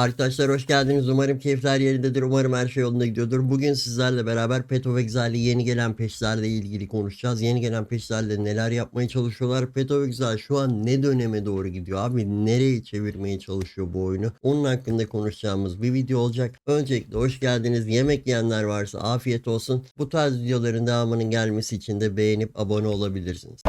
Arkadaşlar hoş geldiniz. Umarım keyifler yerindedir. Umarım her şey yolunda gidiyordur. Bugün sizlerle beraber Pet of yeni gelen peşlerle ilgili konuşacağız. Yeni gelen peşlerle neler yapmaya çalışıyorlar? Pet of şu an ne döneme doğru gidiyor? Abi nereye çevirmeye çalışıyor bu oyunu? Onun hakkında konuşacağımız bir video olacak. Öncelikle hoş geldiniz. Yemek yiyenler varsa afiyet olsun. Bu tarz videoların devamının gelmesi için de beğenip abone olabilirsiniz.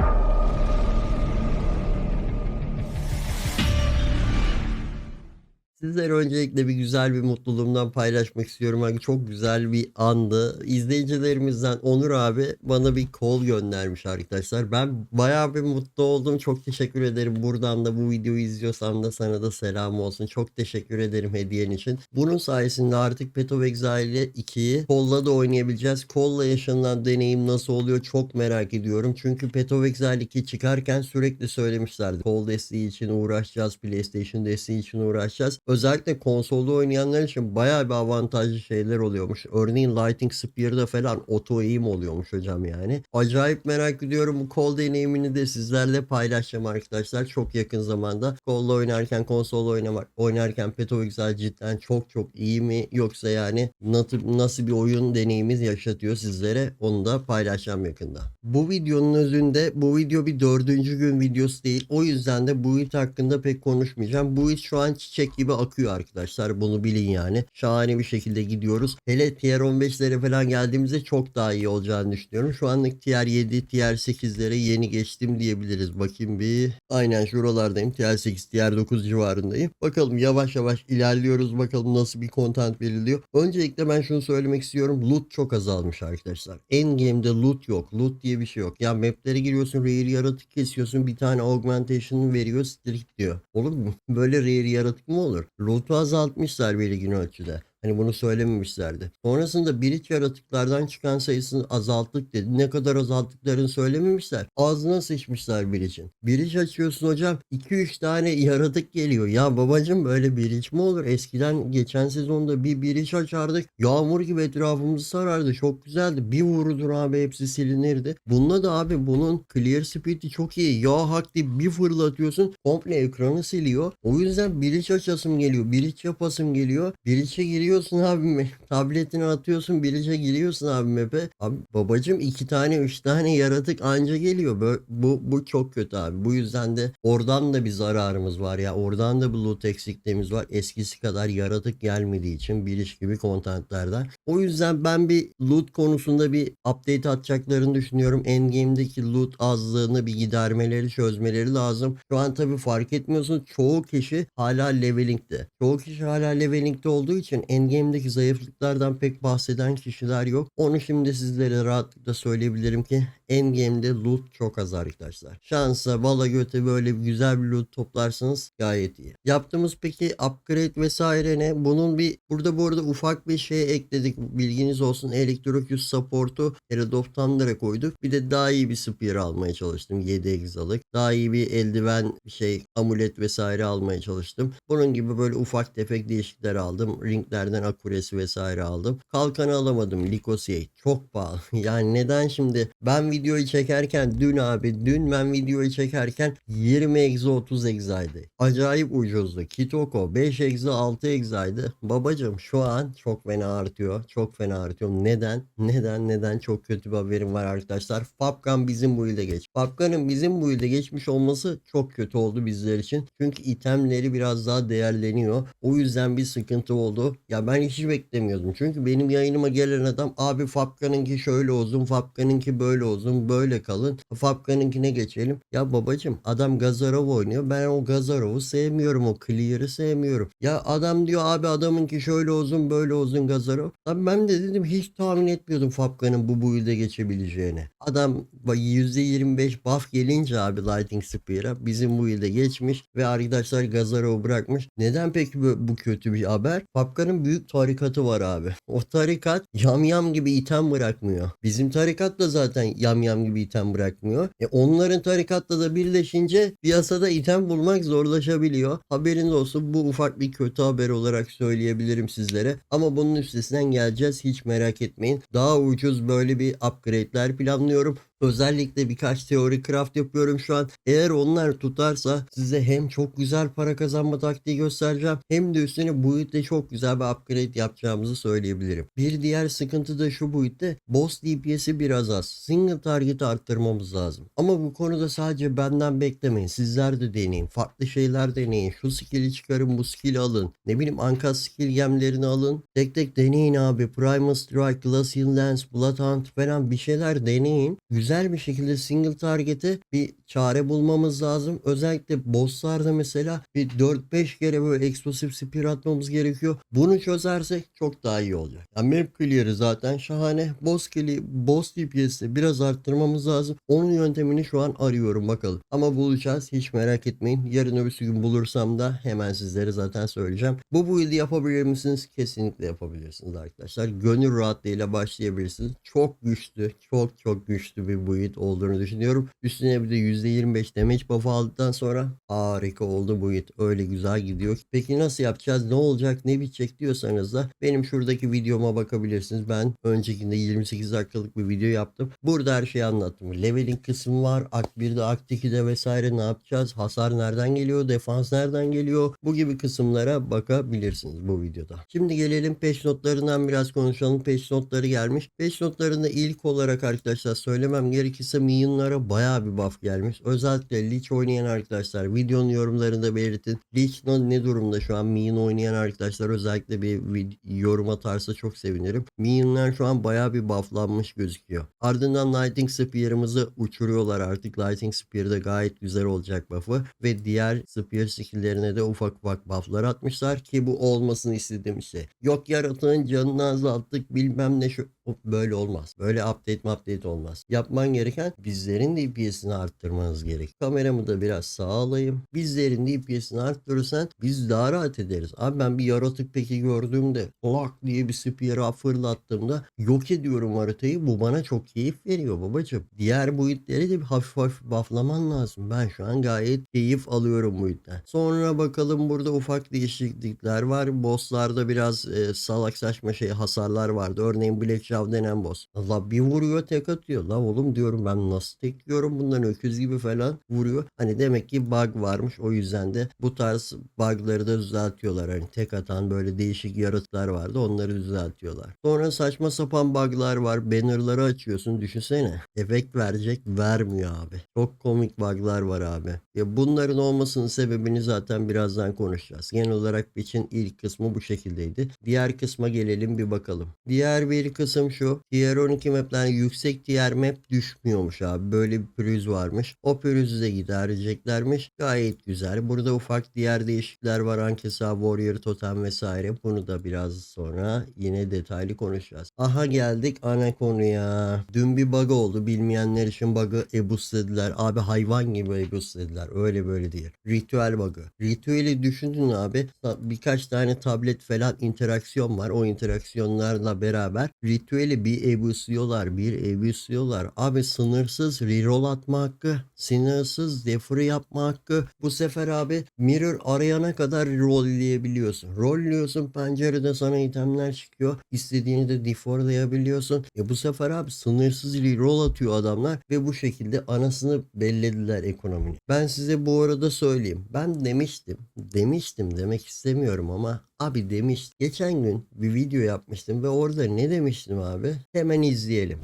Sizlere öncelikle bir güzel bir mutluluğumdan paylaşmak istiyorum. Hani çok güzel bir andı. İzleyicilerimizden Onur abi bana bir kol göndermiş arkadaşlar. Ben bayağı bir mutlu oldum. Çok teşekkür ederim. Buradan da bu videoyu izliyorsan da sana da selam olsun. Çok teşekkür ederim hediyen için. Bunun sayesinde artık Pet of Exile 2'yi kolla da oynayabileceğiz. Kolla yaşanılan deneyim nasıl oluyor çok merak ediyorum. Çünkü Pet of Exile 2 çıkarken sürekli söylemişlerdi. Kol desteği için uğraşacağız. PlayStation desteği için uğraşacağız. Özellikle konsolda oynayanlar için bayağı bir avantajlı şeyler oluyormuş. Örneğin Lighting Spear'da falan auto aim oluyormuş hocam yani. Acayip merak ediyorum. Bu kol deneyimini de sizlerle paylaşacağım arkadaşlar. Çok yakın zamanda. Kolla oynarken, konsolda oynamak, oynarken Pet of Exile cidden çok çok iyi mi? Yoksa yani nasıl, nasıl bir oyun deneyimiz yaşatıyor sizlere? Onu da paylaşacağım yakında. Bu videonun özünde bu video bir dördüncü gün videosu değil. O yüzden de bu it hakkında pek konuşmayacağım. Bu it şu an çiçek gibi akıyor arkadaşlar. Bunu bilin yani. Şahane bir şekilde gidiyoruz. Hele tier 15'lere falan geldiğimizde çok daha iyi olacağını düşünüyorum. Şu anlık tier 7, tier 8'lere yeni geçtim diyebiliriz. Bakayım bir. Aynen şuralardayım. Tier 8, tier 9 civarındayım. Bakalım yavaş yavaş ilerliyoruz. Bakalım nasıl bir content veriliyor. Öncelikle ben şunu söylemek istiyorum. Loot çok azalmış arkadaşlar. Endgame'de loot yok. Loot diye bir şey yok. Ya maplere giriyorsun. Rare yaratık kesiyorsun. Bir tane augmentation veriyor. Strict diyor. Olur mu? Böyle rare yaratık mı olur? Loot'u azaltmışlar belirgin ölçüde. Hani bunu söylememişlerdi. Sonrasında biriç yaratıklardan çıkan sayısını azalttık dedi. Ne kadar azalttıklarını söylememişler. Ağzına sıçmışlar biriçin. Biriç açıyorsun hocam 2-3 tane yaratık geliyor. Ya babacım böyle biriç mi olur? Eskiden geçen sezonda bir biriç açardık. Yağmur gibi etrafımızı sarardı. Çok güzeldi. Bir vurdur abi hepsi silinirdi. Bununla da abi bunun clear speed'i çok iyi. Ya hak deyip bir fırlatıyorsun komple ekranı siliyor. O yüzden biriç açasım geliyor. Biriç yapasım geliyor. Biriç'e giriyorsun abi. Tabletini atıyorsun. Biriç'e giriyorsun abi map'e. Abi babacım iki tane üç tane yaratık anca geliyor. Böyle, bu, bu çok kötü abi. Bu yüzden de oradan da bir zararımız var ya. Oradan da bir loot eksikliğimiz var. Eskisi kadar yaratık gelmediği için Biriç gibi kontentlerden. O yüzden ben bir loot konusunda bir update atacaklarını düşünüyorum. Endgame'deki loot azlığını bir gidermeleri çözmeleri lazım. Şu an tabii fark etmiyorsun çoğu kişi hala leveling'de. Çoğu kişi hala leveling'de olduğu için Endgame'deki zayıflıklardan pek bahseden kişiler yok. Onu şimdi sizlere rahatlıkla söyleyebilirim ki Endgame'de loot çok az arkadaşlar. Şansa bala göte böyle güzel bir loot toplarsanız gayet iyi. Yaptığımız peki upgrade vesaire ne? Bunun bir burada bu arada ufak bir şey ekledik. Bilginiz olsun. Electrocute support'u Herald of Thunder'a koyduk. Bir de daha iyi bir spear almaya çalıştım. 7 egzalık. Daha iyi bir eldiven şey amulet vesaire almaya çalıştım. Bunun gibi böyle ufak tefek değişiklikler aldım. Ringlerden akuresi vesaire aldım. Kalkanı alamadım. Lycosiate. Çok pahalı. Yani neden şimdi ben videoyu çekerken dün abi dün ben videoyu çekerken 20 egza 30 egzaydı. Acayip ucuzdu. Kitoko 5 egza 6 egzaydı. Babacım şu an çok fena artıyor. Çok fena artıyor. Neden? Neden? Neden? Çok kötü bir haberim var arkadaşlar. Fapkan bizim bu ilde geç. Fapkan'ın bizim bu ilde geçmiş olması çok kötü oldu bizler için. Çünkü itemleri biraz daha değerleniyor. O yüzden bir sıkıntı oldu. Ya ben hiç beklemiyordum. Çünkü benim yayınıma gelen adam abi Fapkan'ınki şöyle olsun, Fapkan'ınki böyle olsun, böyle kalın. Fapkan'ınkine geçelim. Ya babacım adam Gazarov oynuyor. Ben o Gazarov'u sevmiyorum. O Clear'ı sevmiyorum. Ya adam diyor abi adamınki şöyle olsun, böyle olsun Gazarov. Abi ben de dedim hiç tahmin etmiyordum Fapkan'ın bu build'e geçebileceğini. Adam %25 buff gelince abi Lighting Spear'a bizim bu ilde geçmiş ve arkadaşlar Gazarov'u bırakmış. Neden peki bu, bu kötü bir haber? Fapkan'ın büyük tarikatı var abi. O tarikat yamyam gibi item bırakmıyor. Bizim tarikat da zaten yamyam gibi item bırakmıyor. E onların tarikatla da birleşince piyasada item bulmak zorlaşabiliyor. Haberiniz olsun bu ufak bir kötü haber olarak söyleyebilirim sizlere. Ama bunun üstesinden geleceğiz hiç merak etmeyin. Daha ucuz böyle bir upgrade'ler planlıyorum. Özellikle birkaç teori craft yapıyorum şu an. Eğer onlar tutarsa size hem çok güzel para kazanma taktiği göstereceğim hem de üstüne bu build'de çok güzel bir upgrade yapacağımızı söyleyebilirim. Bir diğer sıkıntı da şu build'de boss DPS'i biraz az. Single target'ı arttırmamız lazım. Ama bu konuda sadece benden beklemeyin. Sizler de deneyin. Farklı şeyler deneyin. Şu skill'i çıkarın bu skill'i alın. Ne bileyim Anka skill gemlerini alın. Tek tek deneyin abi. Primal Strike, Glacial Lance, Bloodhound falan bir şeyler deneyin. Güzel bir şekilde single target'e bir çare bulmamız lazım. Özellikle bosslarda mesela bir 4-5 kere böyle explosive spear atmamız gerekiyor. Bunu çözersek çok daha iyi olacak. Yani map clear'ı zaten şahane. Boss kill'i, boss DPS'i biraz arttırmamız lazım. Onun yöntemini şu an arıyorum bakalım. Ama bulacağız. Hiç merak etmeyin. Yarın öbürsü gün bulursam da hemen sizlere zaten söyleyeceğim. Bu build'i yapabilir misiniz? Kesinlikle yapabilirsiniz arkadaşlar. Gönül rahatlığıyla başlayabilirsiniz. Çok güçlü, çok çok güçlü bir build olduğunu düşünüyorum. Üstüne bir de %25 damage buff aldıktan sonra harika oldu build. Öyle güzel gidiyor. Peki nasıl yapacağız? Ne olacak? Ne bitecek diyorsanız da benim şuradaki videoma bakabilirsiniz. Ben öncekinde 28 dakikalık bir video yaptım. Burada her şeyi anlattım. Leveling kısmı var. Akt 1'de, Akt 2'de vesaire ne yapacağız? Hasar nereden geliyor? Defans nereden geliyor? Bu gibi kısımlara bakabilirsiniz bu videoda. Şimdi gelelim peş notlarından biraz konuşalım. Peş notları gelmiş. Peş notlarında ilk olarak arkadaşlar söylemem gerekirse minyonlara baya bir buff gelmiş. Özellikle Lich oynayan arkadaşlar videonun yorumlarında belirtin. No- ne durumda şu an minyon oynayan arkadaşlar özellikle bir yorum atarsa çok sevinirim. Minyonlar şu an baya bir bufflanmış gözüküyor. Ardından Lightning Spear'ımızı uçuruyorlar artık. Lightning Spear'da gayet güzel olacak buff'ı ve diğer Spear skill'lerine de ufak ufak buff'lar atmışlar ki bu olmasını istediğim şey. Yok yaratığın canını azalttık bilmem ne şu böyle olmaz. Böyle update update olmaz. Yapman gereken bizlerin DPS'ini arttırmanız gerek. Kameramı da biraz sağa alayım. Bizlerin DPS'ini arttırırsan biz daha rahat ederiz. Abi ben bir yaratık peki gördüğümde lak diye bir spear'a fırlattığımda yok ediyorum haritayı. Bu bana çok keyif veriyor babacım. Diğer build'leri de bir hafif hafif bufflaman lazım. Ben şu an gayet keyif alıyorum bu build'den. Sonra bakalım burada ufak değişiklikler var. Bosslarda biraz e, salak saçma şey hasarlar vardı. Örneğin Black Shaw denen boss. La bir vuruyor tek atıyor. La oğlum diyorum ben nasıl tek yiyorum bundan öküz gibi falan vuruyor. Hani demek ki bug varmış. O yüzden de bu tarz bug'ları da düzeltiyorlar. Hani tek atan böyle değişik yaratıklar vardı. Onları düzeltiyorlar. Sonra saçma sapan bug'lar var. Banner'ları açıyorsun. Düşünsene. Efekt verecek. Vermiyor abi. Çok komik bug'lar var abi. Ya bunların olmasının sebebini zaten birazdan konuşacağız. Genel olarak için ilk kısmı bu şekildeydi. Diğer kısma gelelim bir bakalım. Diğer bir kısım şu. Tier 12 map'ten yüksek tier map düşmüyormuş abi. Böyle bir pürüz varmış. O pürüzü de gidereceklermiş. Gayet güzel. Burada ufak diğer değişiklikler var. Ankesa, Warrior, Totem vesaire. Bunu da biraz sonra yine detaylı konuşacağız. Aha geldik ana konuya. Dün bir bug oldu. Bilmeyenler için bug'ı ebus dediler. Abi hayvan gibi ebus dediler. Öyle böyle değil. Ritüel bug'ı. Ritüeli düşünün abi. Birkaç tane tablet falan interaksiyon var. O interaksiyonlarla beraber ritüeli bir ebusluyorlar. Bir ebusluyorlar. Abi sınırsız reroll atma hakkı. Sınırsız defri yapma hakkı. Bu sefer abi mirror arayana kadar rollleyebiliyorsun. Rollliyorsun pencerede sana itemler çıkıyor. İstediğini de deforlayabiliyorsun. E bu sefer abi sınırsız reroll atıyor adamlar ve bu şekilde anasını bellediler ekonominin. Ben size bu arada söyleyeyim. Ben demiştim. Demiştim demek istemiyorum ama abi demiş. Geçen gün bir video yapmıştım ve orada ne demiştim abi? Hemen izleyelim.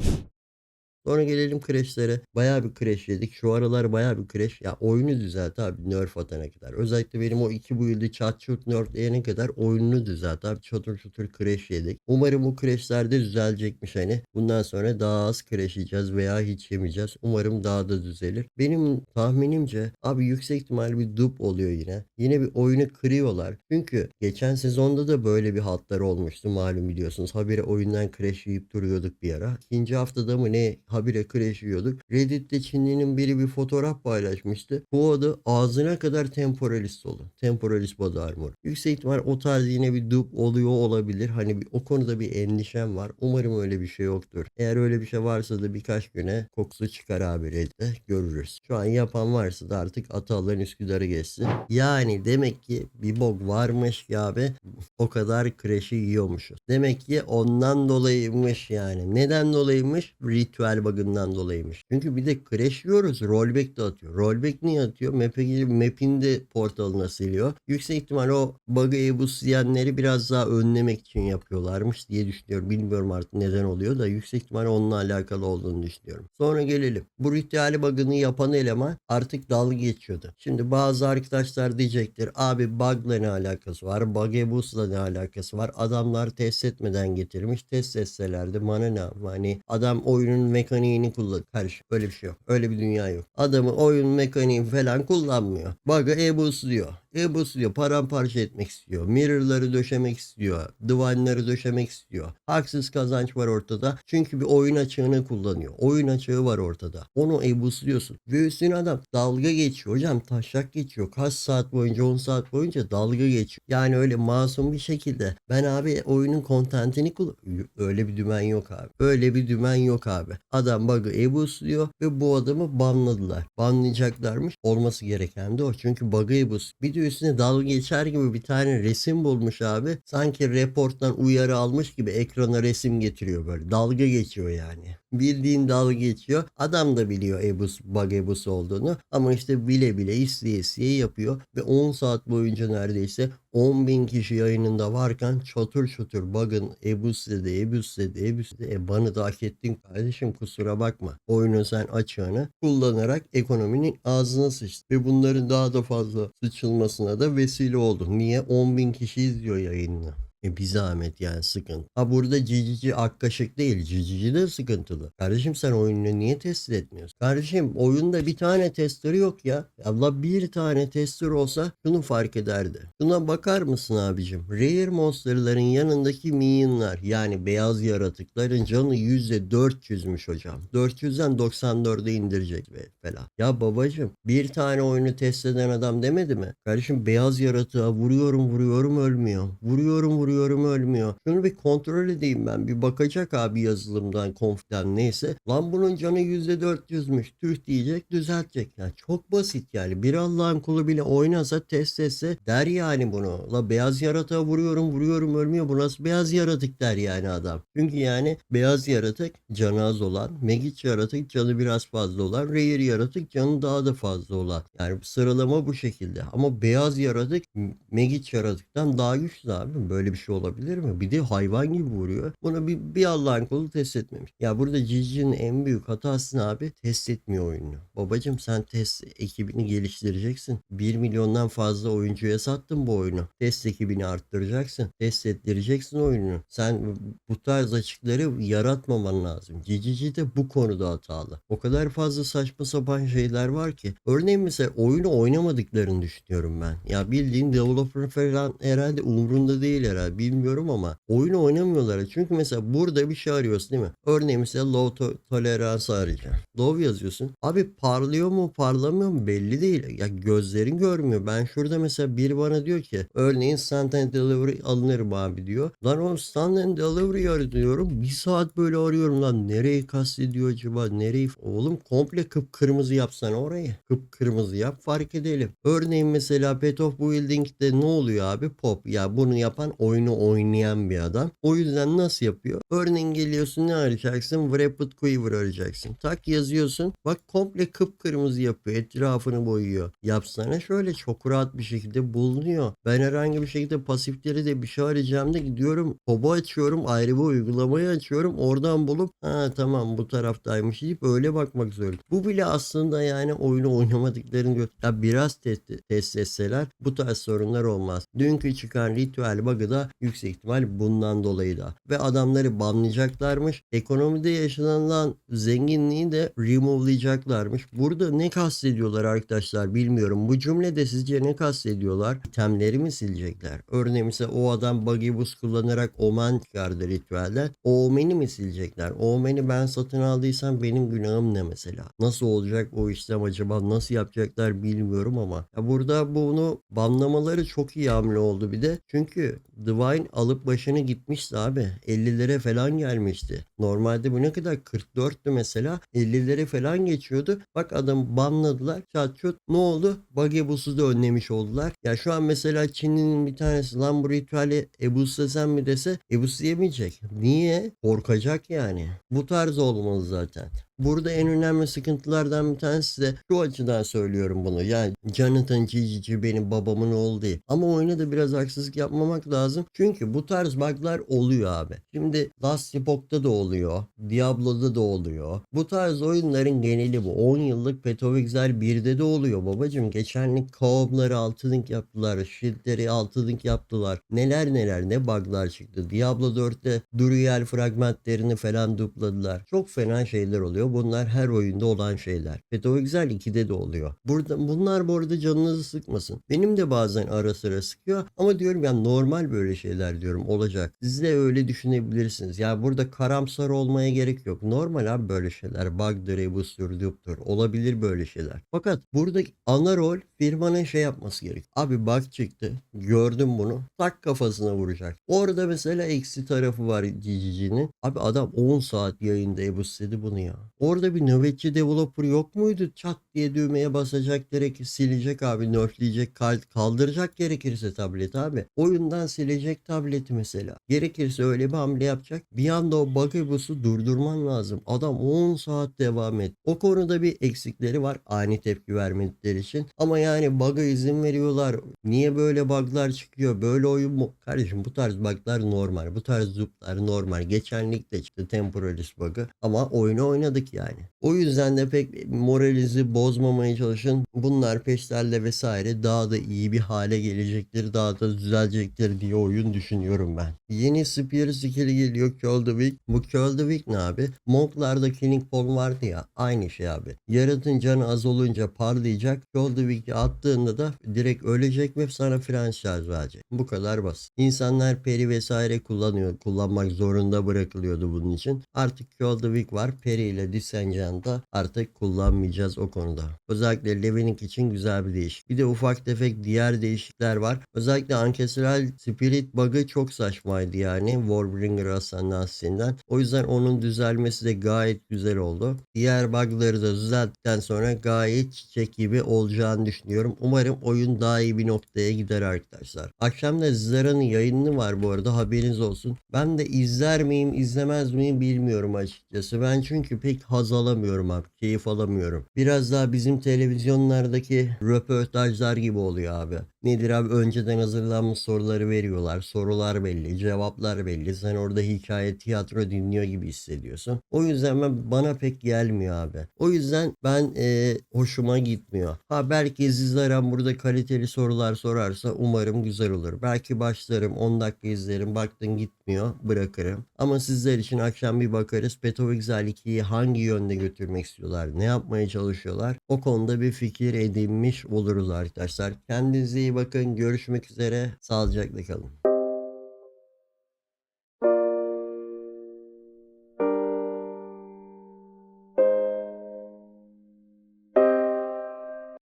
Sonra gelelim crash'lere. Bayağı bir crash yedik. Şu aralar bayağı bir crash. Ya oyunu düzelt abi nerf atana kadar. Özellikle benim o iki build'i çat çut nerfleyene kadar oyununu düzelt abi. Çatır çutur crash yedik. Umarım bu crash'lerde düzelecekmiş hani. Bundan sonra daha az crash yiyeceğiz veya hiç yemeyeceğiz. Umarım daha da düzelir. Benim tahminimce abi yüksek ihtimal bir dup oluyor yine. Yine bir oyunu kırıyorlar. Çünkü geçen sezonda da böyle bir hatlar olmuştu malum biliyorsunuz. Habire oyundan crash yiyip duruyorduk bir ara. İkinci haftada mı ne habire crash yiyorduk. Reddit'te Çinli'nin biri bir fotoğraf paylaşmıştı. Bu adı ağzına kadar temporalist oldu. Temporalist body armor. Yüksek ihtimal o tarz yine bir dup oluyor olabilir. Hani bir, o konuda bir endişem var. Umarım öyle bir şey yoktur. Eğer öyle bir şey varsa da birkaç güne kokusu çıkar abi Reddit'te görürüz. Şu an yapan varsa da artık Atalı'nın Üsküdar'ı geçsin. Yani demek ki bir bok varmış ki abi o kadar crash'i yiyormuşuz. Demek ki ondan dolayıymış yani. Neden dolayıymış? Ritüel bug'ından dolayıymış. Çünkü bir de crash yiyoruz. Rollback de atıyor. Rollback niye atıyor? Map'e girip map'in de portalına siliyor. Yüksek ihtimal o bug'ı diyenleri biraz daha önlemek için yapıyorlarmış diye düşünüyorum. Bilmiyorum artık neden oluyor da yüksek ihtimal onunla alakalı olduğunu düşünüyorum. Sonra gelelim. Bu ritüeli bug'ını yapan eleman artık dalga geçiyordu. Şimdi bazı arkadaşlar diyecektir. Abi bug'la ne alakası var? Bug ebusla ne alakası var? Adamlar test etmeden getirmiş. Test etselerdi bana ne? Hani adam oyunun mekaniğini kullan. Karış. Öyle bir şey yok. Öyle bir dünya yok. Adamın oyun mekaniği falan kullanmıyor. Bug'ı ebus diyor. Ebus diyor paramparça etmek istiyor. Mirror'ları döşemek istiyor. Divine'ları döşemek istiyor. Haksız kazanç var ortada. Çünkü bir oyun açığını kullanıyor. Oyun açığı var ortada. Onu ebusluyorsun. Ve üstüne adam dalga geçiyor. Hocam taşak geçiyor. Kaç saat boyunca 10 saat boyunca dalga geçiyor. Yani öyle masum bir şekilde. Ben abi oyunun kontentini kullan... Öyle bir dümen yok abi. Öyle bir dümen yok abi. Adam bug'ı ebusluyor ve bu adamı banladılar. Banlayacaklarmış. Olması gereken de o. Çünkü bug'ı ebus. Bir de üstüne dalga geçer gibi bir tane resim bulmuş abi. Sanki reporttan uyarı almış gibi ekrana resim getiriyor böyle. Dalga geçiyor yani. Bildiğin dalga geçiyor. Adam da biliyor Ebus, bug Ebus olduğunu. Ama işte bile bile isteye isteye yapıyor. Ve 10 saat boyunca neredeyse 10 bin kişi yayınında varken çatır çatır bug'ın Ebus dedi, Ebus dedi, Ebus dedi. E bana da hak ettin kardeşim kusura bakma. Oyunu sen açığını kullanarak ekonominin ağzına sıçtı. Ve bunların daha da fazla sıçılmasına da vesile oldu. Niye? 10 bin kişi izliyor yayınını. E bir zahmet yani sıkıntı. Ha burada cicici akkaşık değil. Cicici de sıkıntılı. Kardeşim sen oyununu niye test etmiyorsun? Kardeşim oyunda bir tane tester yok ya. Allah bir tane tester olsa şunu fark ederdi. Şuna bakar mısın abicim? Rare monsterların yanındaki minyonlar yani beyaz yaratıkların canı %400'müş hocam. 400'den 94'e indirecek ve falan. Ya babacım bir tane oyunu test eden adam demedi mi? Kardeşim beyaz yaratığa vuruyorum vuruyorum ölmüyor. Vuruyorum vuruyorum ölmüyor. Şunu bir kontrol edeyim ben. Bir bakacak abi yazılımdan, konfiden neyse. Lan bunun canı %400'müş. Tüh diyecek düzeltecek. Yani çok basit yani. Bir Allah'ın kulu bile oynasa test etse der yani bunu. La beyaz yaratığa vuruyorum vuruyorum ölmüyor. Bu nasıl beyaz yaratık der yani adam. Çünkü yani beyaz yaratık canı az olan, Magic yaratık canı biraz fazla olan, Rare yaratık canı daha da fazla olan. Yani sıralama bu şekilde. Ama beyaz yaratık Magic yaratıktan daha güçlü abi. Böyle bir şey olabilir mi? Bir de hayvan gibi vuruyor. Bunu bir, bir Allah'ın kulu test etmemiş. Ya burada Cici'nin en büyük hatası ne abi? Test etmiyor oyunu. Babacım sen test ekibini geliştireceksin. 1 milyondan fazla oyuncuya sattın bu oyunu. Test ekibini arttıracaksın. Test ettireceksin oyunu. Sen bu tarz açıkları yaratmaman lazım. Cici de bu konuda hatalı. O kadar fazla saçma sapan şeyler var ki. Örneğin mesela oyunu oynamadıklarını düşünüyorum ben. Ya bildiğin developer falan herhalde umrunda değil herhalde bilmiyorum ama oyunu oynamıyorlar. Çünkü mesela burada bir şey arıyorsun değil mi? Örneğin mesela low to- tolerance arayacağım. Low yazıyorsun. Abi parlıyor mu parlamıyor mu belli değil. Ya gözlerin görmüyor. Ben şurada mesela biri bana diyor ki örneğin stand and delivery alınır mı abi diyor. Lan o stand and delivery arıyorum. Bir saat böyle arıyorum lan. Nereyi kastediyor acaba? Nereyi? Oğlum komple kıpkırmızı yapsana orayı. Kıpkırmızı yap fark edelim. Örneğin mesela Path of Building'de ne oluyor abi? Pop. Ya bunu yapan oyunu oynayan bir adam. O yüzden nasıl yapıyor? Örneğin geliyorsun ne arayacaksın? Wrapped Quiver arayacaksın. Tak yazıyorsun. Bak komple kıpkırmızı yapıyor. Etrafını boyuyor. Yapsana şöyle çok rahat bir şekilde bulunuyor. Ben herhangi bir şekilde pasifleri de bir şey arayacağım da gidiyorum. Kobo açıyorum. Ayrı bir uygulamayı açıyorum. Oradan bulup ha tamam bu taraftaymış deyip öyle bakmak zorunda. Bu bile aslında yani oyunu oynamadıklarını gör. Ya biraz test, test etseler bu tarz sorunlar olmaz. Dünkü çıkan ritüel bug'ı da yüksek ihtimal bundan dolayı da. Ve adamları banlayacaklarmış. Ekonomide yaşanılan zenginliği de remove'layacaklarmış. Burada ne kastediyorlar arkadaşlar bilmiyorum. Bu cümlede sizce ne kastediyorlar? İtemleri mi silecekler? Örneğin mesela o adam buggy kullanarak omen çıkardı ritüelden. O omeni mi silecekler? O omeni ben satın aldıysam benim günahım ne mesela? Nasıl olacak o işlem acaba? Nasıl yapacaklar bilmiyorum ama. Ya burada bunu banlamaları çok iyi hamle oldu bir de. Çünkü Divine alıp başını gitmişti abi. 50'lere falan gelmişti. Normalde bu ne kadar? 44'tü mesela. 50'lere falan geçiyordu. Bak adam banladılar. Çat çut. Ne oldu? Bug da önlemiş oldular. Ya şu an mesela Çin'in bir tanesi lan bu ritüeli Ebus desem mi dese Ebus diyemeyecek. Niye? Korkacak yani. Bu tarz olmalı zaten. Burada en önemli sıkıntılardan bir tanesi de şu açıdan söylüyorum bunu. Yani Jonathan Cici benim babamın oğlu değil. Ama oyuna da biraz haksızlık yapmamak lazım. Çünkü bu tarz bug'lar oluyor abi. Şimdi Last Epoch'ta da oluyor. Diablo'da da oluyor. Bu tarz oyunların geneli bu. 10 yıllık Petovixel 1'de de oluyor babacım. Geçenlik 6 link yaptılar. Shield'leri 6 link yaptılar. Neler neler ne bug'lar çıktı. Diablo 4'te Duriel fragmentlerini falan dupladılar. Çok fena şeyler oluyor. Bunlar her oyunda olan şeyler. Petovixel 2'de de oluyor. Burada bunlar bu arada canınızı sıkmasın. Benim de bazen ara sıra sıkıyor ama diyorum ya normal böyle şeyler diyorum olacak. Siz de öyle düşünebilirsiniz. Ya burada karamsar olmaya gerek yok. Normal abi böyle şeyler. Bug'dır, ebustur, duptur. Olabilir böyle şeyler. Fakat buradaki ana rol firmanın şey yapması gerek. Abi bug çıktı. Gördüm bunu. Tak kafasına vuracak. Orada mesela eksi tarafı var GGG'nin. Abi adam 10 saat yayında ebus dedi bunu ya. Orada bir nöbetçi developer yok muydu? Çat diye düğmeye basacak direkt silecek abi nerfleyecek kal- kaldıracak gerekirse tablet abi. Oyundan silecek tableti mesela. Gerekirse öyle bir hamle yapacak. Bir anda o bug ebusu durdurman lazım. Adam 10 saat devam et. O konuda bir eksikleri var ani tepki vermedikleri için. Ama yani bug'a izin veriyorlar. Niye böyle bug'lar çıkıyor? Böyle oyun mu? Kardeşim bu tarz bug'lar normal. Bu tarz zuplar normal. Geçenlik de çıktı temporalist bug'ı. Ama oyunu oynadık yani. O yüzden de pek moralinizi bozmamaya çalışın. Bunlar peşlerle vesaire daha da iyi bir hale gelecektir. Daha da düzelecektir diye oyun düşünüyorum ben. Yeni Spear skill'i geliyor Weak. Bu Weak ne abi? Monklarda Killing Ball vardı ya. Aynı şey abi. Yaratın canı az olunca parlayacak. Weak'i attığında da direkt ölecek ve sana french charge verecek. Bu kadar basit. İnsanlar peri vesaire kullanıyor. Kullanmak zorunda bırakılıyordu bunun için. Artık Weak var. Peri ile Disenchant'da artık kullanmayacağız o konuda. Özellikle Leveling için güzel bir değişik. Bir de ufak tefek diğer değişiklikler var. Özellikle Ancestral Spirit bug'ı çok saçmaydı yani. Warbringer Ascendancy'nden. O yüzden onun düzelmesi de gayet güzel oldu. Diğer bug'ları da düzelttikten sonra gayet çiçek gibi olacağını düşünüyorum. Umarım oyun daha iyi bir noktaya gider arkadaşlar. Akşam da Zara'nın yayını var bu arada haberiniz olsun. Ben de izler miyim izlemez miyim bilmiyorum açıkçası. Ben çünkü pek haz alamıyorum abi. Keyif alamıyorum. Biraz daha bizim televizyonlardaki röportajlar gibi oluyor abi. Nedir abi önceden hazırlanmış soruları veriyorlar. Sorular belli, cevaplar belli. Sen orada hikaye, tiyatro dinliyor gibi hissediyorsun. O yüzden ben, bana pek gelmiyor abi. O yüzden ben e, hoşuma gitmiyor. Ha belki Zizlaran burada kaliteli sorular sorarsa umarım güzel olur. Belki başlarım 10 dakika izlerim baktın gitmiyor bırakırım. Ama sizler için akşam bir bakarız. Petovixel 2'yi hangi yönde götürmek istiyorlar? Ne yapmaya çalışıyorlar? O konuda bir fikir edinmiş oluruz arkadaşlar. Kendinize iyi bakın. Görüşmek üzere. Sağlıcakla kalın.